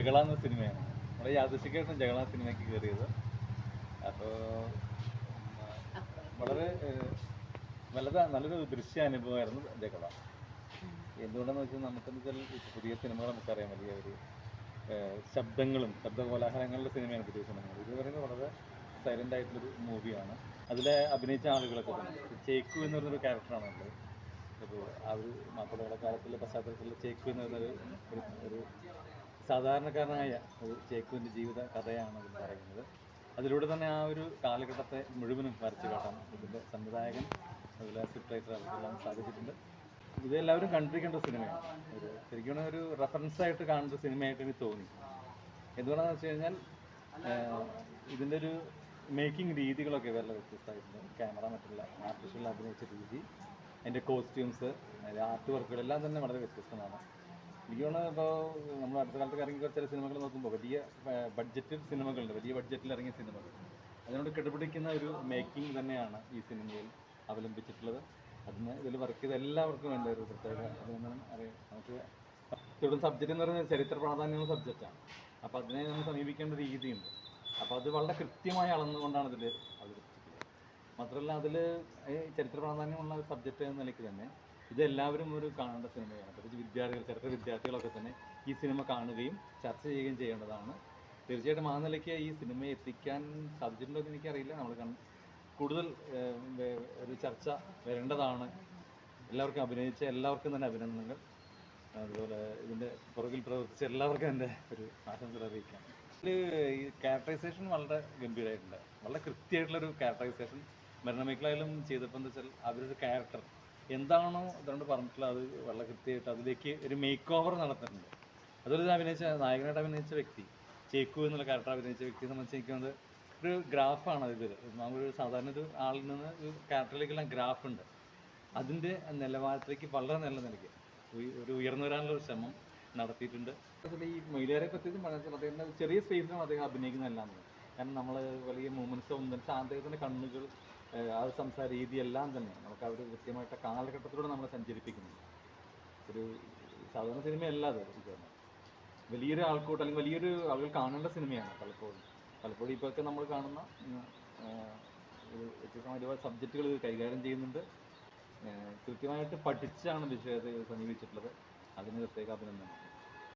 ജഗള എന്ന സിനിമയാണ്. നമ്മുടെ യാദൃശികമായിട്ട് ജഗള സിനിമയ്ക്ക് കയറിയത്. അപ്പോൾ വളരെ ഏഹ്, നല്ലൊരു ദൃശ്യാനുഭവമായിരുന്നു ജഗള എന്തുകൊണ്ടെന്ന് വെച്ചാൽ നമുക്കെന്ന് വെച്ചാൽ പുതിയ സിനിമകൾ നമുക്കറിയാം. വലിയ ഒരു ശബ്ദങ്ങളും ശബ്ദ കോലാഹലങ്ങളുടെ സിനിമയാണ് പുതിയ സിനിമകൾ. ഇത് പറയുന്നത് വളരെ സൈലന്റ് ആയിട്ടുള്ളൊരു മൂവിയാണ്. അതിലെ അഭിനയിച്ച ആളുകളൊക്കെ ചേക്കു എന്ന് പറഞ്ഞൊരു ക്യാരക്ടറാണ് ഉള്ളത് അപ്പോൾ ആ ഒരു മാപ്പിളയുടെ കാലത്തിലെ പശ്ചാത്തലത്തിലുള്ള ചേക്കു എന്ന് ഒരു ഒരു സാധാരണക്കാരനായ ഒരു ചേക്കുവിന്റെ ജീവിത കഥയാണ് അതിൽ പറയുന്നത്. അതിലൂടെ തന്നെ ആ ഒരു കാലഘട്ടത്തെ മുഴുവനും വരച്ചു കാട്ടാൻ ഇതിന്റെ സംവിധായകൻ അതുപോലെ സ്ക്രിപ്റ്റ് റൈറ്റർ അവർക്കെല്ലാം സാധിച്ചിട്ടുണ്ട്. ഇത് എല്ലാവരും കണ്ടിരിക്കേണ്ട സിനിമയാണ്. ഒരു ശരിക്കും ഒരു റെഫറൻസ് ആയിട്ട് കാണുന്ന സിനിമയായിട്ട് എനിക്ക് തോന്നി. എന്തുകൊണ്ടാണെന്ന് വെച്ച് കഴിഞ്ഞാൽ ഇതിന്റെ ഒരു മേക്കിംഗ് രീതികളൊക്കെ വളരെ വ്യത്യസ്തമായിട്ടുണ്ട്. ക്യാമറ മറ്റുള്ള ആർട്ടിഫിഷ്യൽ അഭിനയിച്ച രീതി അതിന്റെ കോസ്റ്റ്യൂംസ് ആർട്ട് വർക്കുകൾ എല്ലാം തന്നെ വളരെ വ്യത്യസ്തമാണ്. എനിക്ക് തോന്നുന്നത് ഇപ്പോൾ നമ്മൾ അടുത്ത കാലത്ത് ഇറങ്ങിയ ചില സിനിമകൾ നോക്കുമ്പോൾ വലിയ ബഡ്ജറ്റ് സിനിമകളുണ്ട്. വലിയ ബഡ്ജറ്റിൽ ഇറങ്ങിയ സിനിമകൾ അതിനോട് കിടപിടിക്കുന്ന ഒരു മേക്കിംഗ് തന്നെയാണ് ഈ സിനിമയിൽ അവലംബിച്ചിട്ടുള്ളത്. അതിന് ഇതിൽ വർക്ക് ചെയ്ത എല്ലാവർക്കും വേണ്ട ഒരു പ്രത്യേക അഭിനന്ദനം. അറിയാം നമുക്ക് സബ്ജക്റ്റ് എന്ന് പറയുന്നത് ചരിത്ര പ്രാധാന്യമുള്ള സബ്ജക്റ്റാണ് അപ്പോൾ അതിനെ നമ്മൾ സമീപിക്കേണ്ട രീതിയുണ്ട്. അപ്പോൾ അത് വളരെ കൃത്യമായി അളന്നുകൊണ്ടാണ് ഇതിൽ അവതരിപ്പിച്ചിട്ടുള്ളത്. മാത്രമല്ല അതിൽ ചരിത്ര പ്രാധാന്യമുള്ള സബ്ജക്റ്റ് എന്ന നിലയ്ക്ക് തന്നെ ഇത് എല്ലാവരും ഒരു കാണേണ്ട സിനിമയാണ്. പ്രത്യേകിച്ച് വിദ്യാർത്ഥികൾ ചരിത്ര വിദ്യാർത്ഥികളൊക്കെ തന്നെ ഈ സിനിമ കാണുകയും ചർച്ച ചെയ്യുകയും ചെയ്യേണ്ടതാണ്. തീർച്ചയായിട്ടും ആ നിലയ്ക്ക് ഈ സിനിമ എത്തിക്കാൻ സാധിച്ചിട്ടുണ്ടോ എന്ന് എനിക്കറിയില്ല. നമ്മൾ കൂടുതൽ ഒരു ചർച്ച വരേണ്ടതാണ്. എല്ലാവർക്കും അഭിനയിച്ച എല്ലാവർക്കും തന്നെ അഭിനന്ദനങ്ങൾ. അതുപോലെ ഇതിന്റെ പുറകിൽ പ്രവർത്തിച്ച എല്ലാവർക്കും എന്റെ ഒരു ആശംസകൾ അറിയിക്കാം. ഇതിൽ ഈ ക്യാരക്ടറൈസേഷൻ വളരെ ഗംഭീരമായിട്ടുണ്ട് വളരെ കൃത്യമായിട്ടുള്ളൊരു ക്യാരക്ടറൈസേഷൻ മരണമേഖലയിലും ചെയ്തപ്പോൾ എന്താ വെച്ചാൽ അവരൊരു ക്യാരക്ടർ എന്താണോ അതുകൊണ്ട് പറഞ്ഞിട്ടുള്ളത് അത് വളരെ കൃത്യമായിട്ട് അതിലേക്ക് ഒരു മേക്ക് ഓവർ നടത്തുന്നുണ്ട് അതുപോലെ അഭിനയിച്ച നായകനായിട്ട് അഭിനയിച്ച വ്യക്തി ചേക്കു എന്നുള്ള ക്യാരക്ടർ അഭിനയിച്ച വ്യക്തിയെ സംബന്ധിച്ച് എനിക്ക് തോന്നുന്നത് ഒരു ഗ്രാഫാണ് ഇത് നമ്മളൊരു സാധാരണ ഒരു ആളിൽ നിന്ന് ഒരു ക്യാരക്ടറിലേക്കുള്ള ഗ്രാഫ് ഉണ്ട്. അതിന്റെ നിലവാരത്തിലേക്ക് വളരെ നല്ല നിലയ്ക്ക് ഒരു ഉയർന്നു വരാനുള്ള ശ്രമം നടത്തിയിട്ടുണ്ട്. അതുപോലെ ഈ മൊയിലേറെ പറ്റിയതും പറഞ്ഞാൽ അദ്ദേഹം ചെറിയ സ്പേസിലാണ് അദ്ദേഹം അഭിനയിക്കുന്നതെല്ലാം. കാരണം നമ്മൾ വലിയ മൂമെന്റ്സ് ഒന്നും അദ്ദേഹത്തിന്റെ കണ്ണുകൾ ഒരു സംസാര രീതി എല്ലാം തന്നെ. നമുക്ക് ഒരു കൃത്യമായിട്ട് കാലഘട്ടത്തിലൂടെ നമ്മളെ സഞ്ചരിപ്പിക്കുന്നു ഒരു സാധാരണ സിനിമയല്ല അത് തോന്നുന്നത് വലിയൊരു ആൾക്കൂട്ടം അല്ലെങ്കിൽ വലിയൊരു ആളുകൾ കാണേണ്ട സിനിമയാണ് പലപ്പോഴും. പലപ്പോഴും ഇപ്പോഴൊക്കെ നമ്മൾ കാണുന്ന ഒരുപാട് സബ്ജക്റ്റുകൾ കൈകാര്യം ചെയ്യുന്നുണ്ട്. കൃത്യമായിട്ട് പഠിച്ചാണ് വിഷയത്തെ സമീപിച്ചിട്ടുള്ളത് അതിന് പ്രത്യേക അഭിനന്ദനം